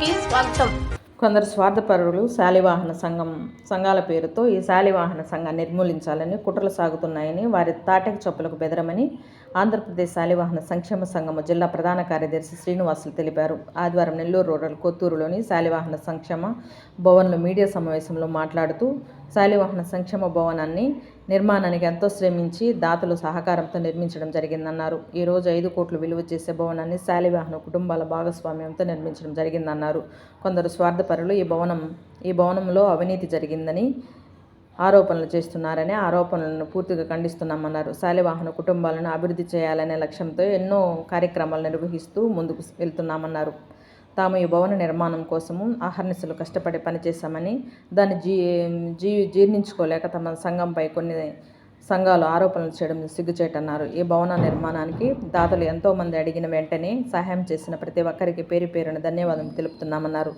కి స్వాగతం. కొందరు స్వార్థపరులు శాలివాహన సంఘం సంఘాల పేరుతో ఈ శాలివాహన సంఘాన్ని నిర్మూలించాలని కుట్రలు సాగుతున్నాయని వారి తాటకి చెప్పులకు బెదరమని ఆంధ్రప్రదేశ్ శాలివాహన సంక్షేమ సంఘము జిల్లా ప్రధాన కార్యదర్శి శ్రీనివాసులు తెలిపారు. ఆదివారం నెల్లూరు రూరల్ కొత్తూరులోని శాలివాహన సంక్షేమ భవన్లో మీడియా సమావేశంలో మాట్లాడుతూ శాలివాహన సంక్షేమ భవనాన్ని నిర్మాణానికి ఎంతో శ్రమించి దాతలు సహకారంతో నిర్మించడం జరిగిందన్నారు. ఈరోజు ఐదు కోట్లు విలువ చేసే భవనాన్ని శాలివాహన కుటుంబాల భాగస్వామ్యంతో నిర్మించడం జరిగిందన్నారు. కొందరు స్వార్థపరులు ఈ భవనం ఈ భవనంలో అవినీతి జరిగిందని ఆరోపణలు చేస్తున్నారని ఆరోపణలను పూర్తిగా ఖండిస్తున్నామన్నారు. శాలివాహన కుటుంబాలను అభివృద్ధి చేయాలనే లక్ష్యంతో ఎన్నో కార్యక్రమాలు నిర్వహిస్తూ ముందుకు వెళ్తున్నామన్నారు. తాము ఈ భవన నిర్మాణం కోసము అహర్నిశలు కష్టపడి పనిచేశామని దాన్ని జీ జీ జీర్ణించుకోలేక తమ సంఘంపై కొన్ని సంఘాలు ఆరోపణలు చేయడం సిగ్గుచేటన్నారు. ఈ భవన నిర్మాణానికి దాతలు ఎంతోమంది అడిగిన వెంటనే సహాయం చేసిన ప్రతి ఒక్కరికి పేరు పేరున ధన్యవాదం తెలుపుతున్నామన్నారు.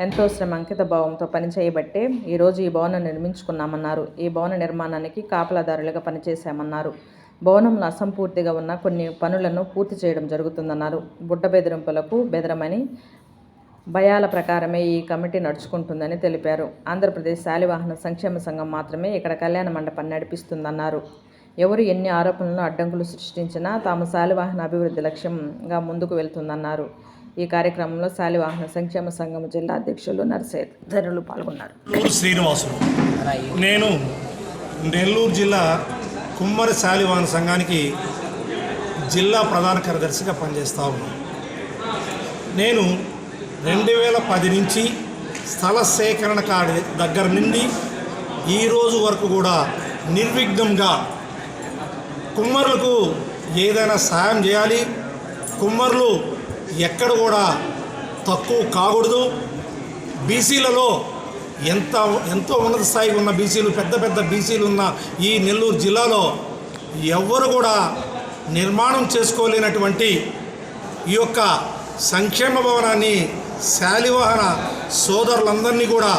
ఎంతో శ్రమ అంకిత భావంతో పనిచేయబట్టే ఈరోజు ఈ భవనం నిర్మించుకున్నామన్నారు. ఈ భవన నిర్మాణానికి కాపలాదారులుగా పనిచేశామన్నారు. భవనంలో అసంపూర్తిగా ఉన్న కొన్ని పనులను పూర్తి చేయడం జరుగుతుందన్నారు. బుట్ట బెదిరింపులకు బెదరమని భయాల ప్రకారమే ఈ కమిటీ నడుచుకుంటుందని తెలిపారు. ఆంధ్రప్రదేశ్ శాలివాహన సంక్షేమ సంఘం మాత్రమే ఇక్కడ కళ్యాణ మండపం నడిపిస్తుందన్నారు. ఎవరు ఎన్ని ఆరోపణలను అడ్డంకులు సృష్టించినా తాము శాలివాహన అభివృద్ధి లక్ష్యంగా ముందుకు వెళ్తుందన్నారు. ఈ కార్యక్రమంలో శాలివాహన సంక్షేమ సంఘం జిల్లా అధ్యక్షులు నర్సయ్య పాల్గొన్నారు. శ్రీనివాసులు. నేను నెల్లూరు జిల్లా కుమ్మరి శాలివాహన సంఘానికి జిల్లా ప్రధాన కార్యదర్శిగా పనిచేస్తా ఉన్నాను. నేను రెండు వేల పది నుంచి స్థల సేకరణ కాడి దగ్గర నుండి ఈ రోజు వరకు కూడా నిర్విఘ్నంగా కుమ్మరులకు ఏదైనా సాయం చేయాలి. కుమ్మరులు ఎక్కడ కూడా తక్కువ కాకూడదు. బీసీలలో ఎంత ఎంతో ఉన్నత స్థాయికి ఉన్న బీసీలు పెద్ద పెద్ద బీసీలు ఉన్న ఈ నెల్లూరు జిల్లాలో ఎవ్వరు కూడా నిర్మాణం చేసుకోలేనటువంటి ఈ యొక్క సంక్షేమ భవనాన్ని శాలివాహన సోదరులందరినీ కూడా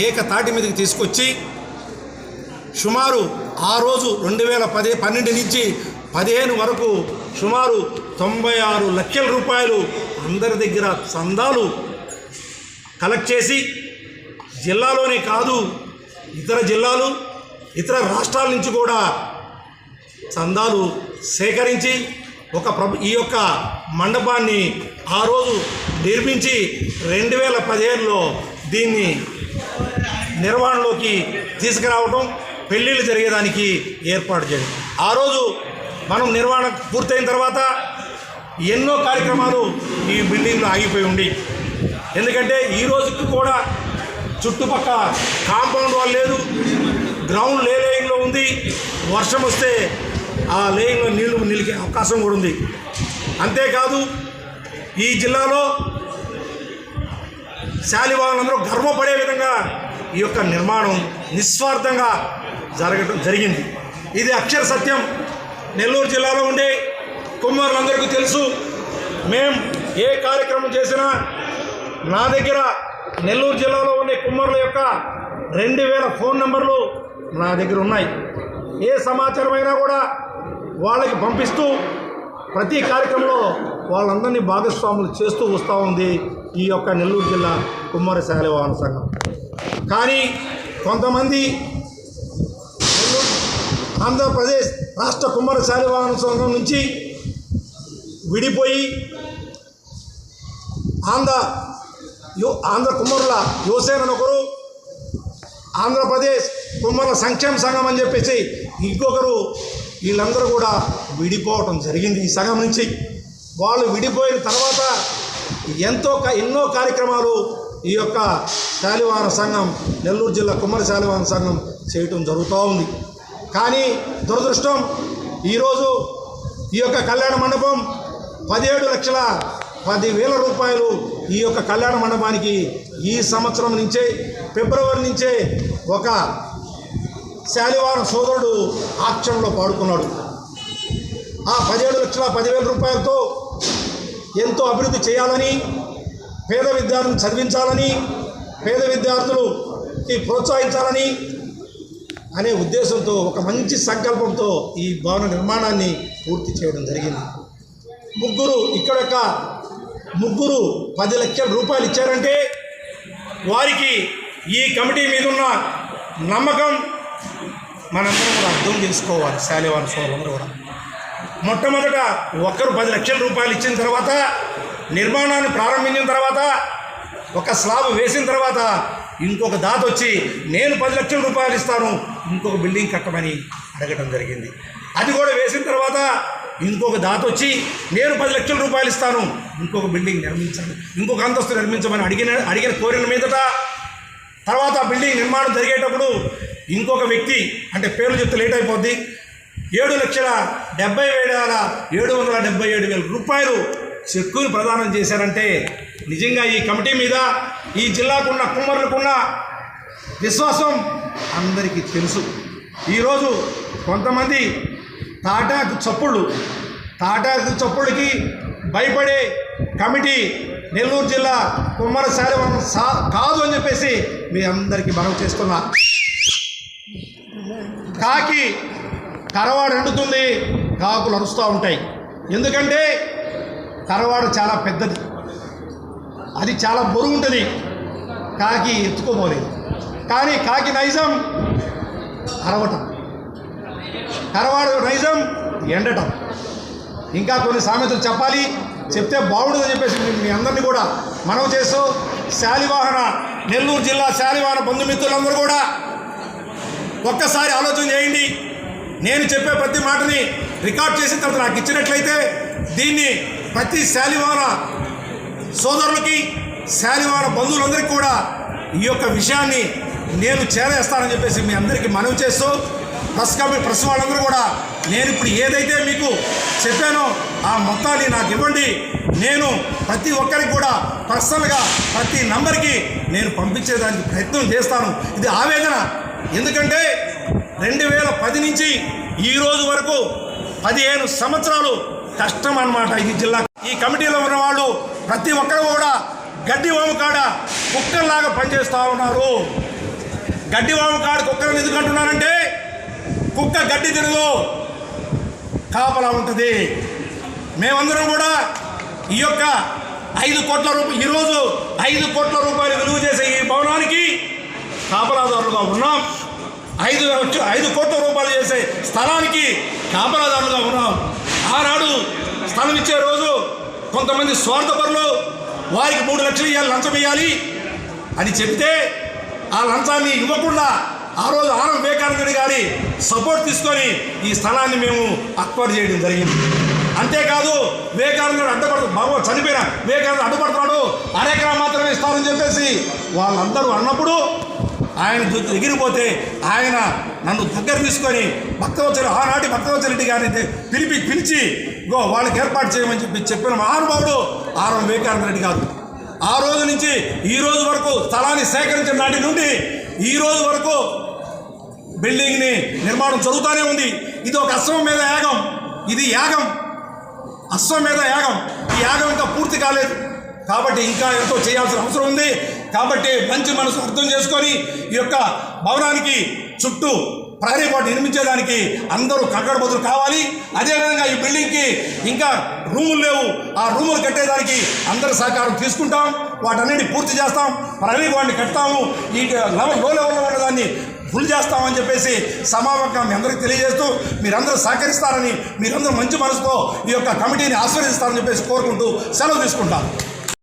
ఏకతాటి మీదకి తీసుకొచ్చి సుమారు ఆ రోజు రెండు వేల పది పన్నెండు నుంచి పదిహేను వరకు సుమారు తొంభై ఆరు లక్షల రూపాయలు అందరి దగ్గర చందాలు కలెక్ట్ చేసి జిల్లాలోనే కాదు ఇతర జిల్లాలు ఇతర రాష్ట్రాల నుంచి కూడా చందాలు సేకరించి ఒక ప్రభు ఈ యొక్క మండపాన్ని ఆ రోజు నిర్మించి రెండు వేల పదిహేనులో దీన్ని నిర్వహణలోకి తీసుకురావడం పెళ్ళిళ్ళు జరిగేదానికి ఏర్పాటు చేయడం ఆ రోజు మనం నిర్వహణ పూర్తయిన తర్వాత ఎన్నో కార్యక్రమాలు ఈ బిల్డింగ్లో ఆగిపోయి ఉండి ఎందుకంటే ఈ రోజుకి కూడా చుట్టుపక్కల కాంపౌండ్ వాళ్ళు లేదు గ్రౌండ్ లే ఉంది వర్షం వస్తే ఆ లేయంలో నీళ్ళు నిలికే అవకాశం కూడా ఉంది. అంతేకాదు ఈ జిల్లాలో శాలివాళ్ళందరూ గర్వపడే విధంగా ఈ యొక్క నిర్మాణం నిస్వార్థంగా జరగటం జరిగింది. ఇది అక్షర సత్యం. నెల్లూరు జిల్లాలో ఉండే కుమారులందరికీ తెలుసు మేం ఏ కార్యక్రమం చేసినా నా దగ్గర నెల్లూరు జిల్లాలో ఉండే కుమ్మరుల యొక్క రెండు వేల ఫోన్ నెంబర్లు నా దగ్గర ఉన్నాయి. ఏ సమాచారం అయినా కూడా వాళ్ళకి పంపిస్తూ ప్రతి కార్యక్రమంలో వాళ్ళందరినీ భాగస్వాములు చేస్తూ వస్తూ ఉంది ఈ యొక్క నెల్లూరు జిల్లా కుమ్మరి శాలివాహన సంఘం. కానీ కొంతమంది ఆంధ్రప్రదేశ్ రాష్ట్ర కుమ్మరి శాలివాహన సంఘం నుంచి విడిపోయి ఆంధ్ర యు ఆంధ్ర కుమ్మరుల యువసేన ఒకరు ఆంధ్రప్రదేశ్ కుమ్మర సంక్షేమ సంఘం అని చెప్పేసి ఇంకొకరు వీళ్ళందరూ కూడా విడిపోవటం జరిగింది. ఈ సంఘం నుంచి వాళ్ళు విడిపోయిన తర్వాత ఎంతో క- ఎన్నో కార్యక్రమాలు ఈ యొక్క శాలివాహన సంఘం నెల్లూరు జిల్లా కుమ్మరి శాలివాహన సంఘం చేయటం జరుగుతూ ఉంది. కానీ దురదృష్టం ఈరోజు ఈ యొక్క కళ్యాణ మండపం పదిహేడు లక్షల పదివేల రూపాయలు ఈ యొక్క కళ్యాణ మండపానికి ఈ సంవత్సరం నుంచే ఫిబ్రవరి నుంచే ఒక శాలివారం సోదరుడు ఆక్షన్లో పాడుకున్నాడు. ఆ పదిహేడు లక్షల పదివేల రూపాయలతో ఎంతో అభివృద్ధి చేయాలని పేద విద్యార్థులను చదివించాలని పేద విద్యార్థులకి ప్రోత్సహించాలని అనే ఉద్దేశంతో ఒక మంచి సంకల్పంతో ఈ భవన నిర్మాణాన్ని పూర్తి చేయడం జరిగింది. ముగ్గురు ఇక్కడ ముగ్గురు పది లక్షల రూపాయలు ఇచ్చారంటే వారికి ఈ కమిటీ మీద ఉన్న నమ్మకం మనందరం కూడా అర్థం చేసుకోవాలి శాలివాన్ సోదరులందరూ కూడా. మొట్టమొదట ఒక్కరు పది లక్షల రూపాయలు ఇచ్చిన తర్వాత నిర్మాణాన్ని ప్రారంభించిన తర్వాత ఒక స్లాబ్ వేసిన తర్వాత ఇంకొక దాత వచ్చి నేను పది లక్షల రూపాయలు ఇస్తాను ఇంకొక బిల్డింగ్ కట్టమని అడగటం జరిగింది. అది కూడా వేసిన తర్వాత ఇంకొక దాత వచ్చి నేను పది లక్షల రూపాయలు ఇస్తాను ఇంకొక బిల్డింగ్ నిర్మించాను ఇంకొక అంతస్తు నిర్మించమని అడిగిన అడిగిన కోరిన మీదట తర్వాత బిల్డింగ్ నిర్మాణం జరిగేటప్పుడు ఇంకొక వ్యక్తి అంటే పేర్లు చెప్తే లేట్ అయిపోద్ది. ఏడు లక్షల డెబ్బై వేల ఏడు వందల డెబ్బై ఏడు వేల రూపాయలు చెక్కులు ప్రదానం చేశారంటే నిజంగా ఈ కమిటీ మీద ఈ జిల్లాకున్న కుమ్మరులకున్న విశ్వాసం అందరికీ తెలుసు. ఈరోజు కొంతమంది తాటాకు చప్పుళ్ళు తాటాకు చప్పుళ్ళకి భయపడే కమిటీ నెల్లూరు జిల్లా కుమ్మర శాలివనం సా కాదు అని చెప్పేసి మీ అందరికీ మనం చేస్తున్నా. కాకి కరవాడు ఎండుతుంది కాకులు అరుస్తూ ఉంటాయి. ఎందుకంటే కరవాడు చాలా పెద్దది. అది చాలా బరువు ఉంటుంది. కాకి ఎత్తుకోబోలేదు. కానీ కాకి నైజం అరవటం. కరవాడు నైజం ఎండటం. ఇంకా కొన్ని సామెతలు చెప్పాలి. చెప్తే బాగుంటుందని చెప్పేసి మీ- అందరినీ కూడా మనం చేస్తూ శాలివాహన నెల్లూరు జిల్లా శాలివాహన బంధుమిత్రులందరూ కూడా ఒక్కసారి ఆలోచన చేయండి. నేను చెప్పే ప్రతి మాటని రికార్డ్ చేసిన తర్వాత నాకు ఇచ్చినట్లయితే దీన్ని ప్రతి శాలివాన సోదరులకి శాలివాన బంధువులందరికీ కూడా ఈ యొక్క విషయాన్ని నేను చేరేస్తానని చెప్పేసి మీ అందరికీ మనవి చేస్తూ ప్రెస్ కమిటీ ప్రెస్ వాళ్ళందరూ కూడా నేను ఇప్పుడు ఏదైతే మీకు చెప్పానో ఆ మొత్తాన్ని నాకు ఇవ్వండి. నేను ప్రతి ఒక్కరికి కూడా పర్సనల్గా ప్రతి నంబర్కి నేను పంపించేదానికి ప్రయత్నం చేస్తాను. ఇది ఆవేదన. ఎందుకంటే రెండు వేల పది నుంచి ఈ రోజు వరకు పదిహేను సంవత్సరాలు కష్టం అన్నమాట ఈ జిల్లా. ఈ కమిటీలో ఉన్న వాళ్ళు ప్రతి ఒక్కరు కూడా గడ్డి వాము కాడ కుక్కల్లాగా పనిచేస్తూ ఉన్నారు. గడ్డి వాము కాడ కుక్కలను ఎందుకంటున్నారంటే కుక్క గడ్డి తినదు కాపలా ఉంటుంది. మేమందరం కూడా ఈ యొక్క ఐదు కోట్ల రూపాయలు ఈరోజు ఐదు కోట్ల రూపాయలు విలువ చేసే ఈ భవనానికి కాపలాదారులుగా ఉన్నాం. ఐదు లక్ష- ఐదు కోట్ల రూపాయలు చేసే స్థలానికి కాపలాదారులుగా ఉన్నాం. ఆనాడు స్థలం ఇచ్చే రోజు కొంతమంది స్వార్థపరులు వారికి మూడు లక్షలు ఇవ్వాలి లంచం ఇవ్వాలి అని చెప్తే ఆ లంచాన్ని ఇవ్వకుండా ఆ రోజు ఆనం వివేకానందుడి గారి సపోర్ట్ తీసుకొని ఈ స్థలాన్ని మేము అక్వైర్ చేయడం జరిగింది. అంతేకాదు వివేకానందుడు అడ్డపడు బాబు చనిపోయిన వివేకానందుడు అడ్డుపడుతున్నాడు. అరెకరా మాత్రమే ఇస్తారని చెప్పేసి వాళ్ళందరూ అన్నప్పుడు ఆయన దు- ఎగిరిపోతే ఆయన నన్ను దగ్గర తీసుకొని భక్తవచన ఆనాటి భక్తవచ్చరెడ్డి గారిని పిలిపి పిలిచి గో వాళ్ళకి ఏర్పాటు చేయమని చెప్పి చెప్పిన మహానుభావుడు ఆరం వివేకానంద రెడ్డి గారు. ఆ రోజు నుంచి ఈ రోజు వరకు స్థలాన్ని సేకరించిన నాటి నుండి ఈ రోజు వరకు బిల్డింగ్ని నిర్మాణం జరుగుతూనే ఉంది. ఇది ఒక అశ్వం మీద యాగం. ఇది యాగం. అశ్వం మీద యాగం. ఈ యాగం ఇంకా పూర్తి కాలేదు. కాబట్టి ఇంకా ఎంతో చేయాల్సిన అవసరం ఉంది. కాబట్టి మంచి మనసు అర్థం చేసుకొని ఈ యొక్క భవనానికి చుట్టూ ప్రహరీ కోట నిర్మించేదానికి అందరూ కట్టడబదులు కావాలి. అదేవిధంగా ఈ బిల్డింగ్కి ఇంకా రూములు లేవు. ఆ రూములు కట్టేదానికి అందరి సహకారం తీసుకుంటాం. వాటన్నిటి పూర్తి చేస్తాం. ప్రహరీ కోటని కడతాము ఈ లవ లో లెవెల్లో ఉన్నదాన్ని ఫుల్ చేస్తామని చెప్పేసి సమావేశంగా మీ అందరికీ తెలియజేస్తూ మీరందరూ సహకరిస్తారని మీరందరూ మంచి మనసుతో ఈ యొక్క కమిటీని ఆశీర్వదిస్తారని చెప్పేసి కోరుకుంటూ సెలవు తీసుకుంటాను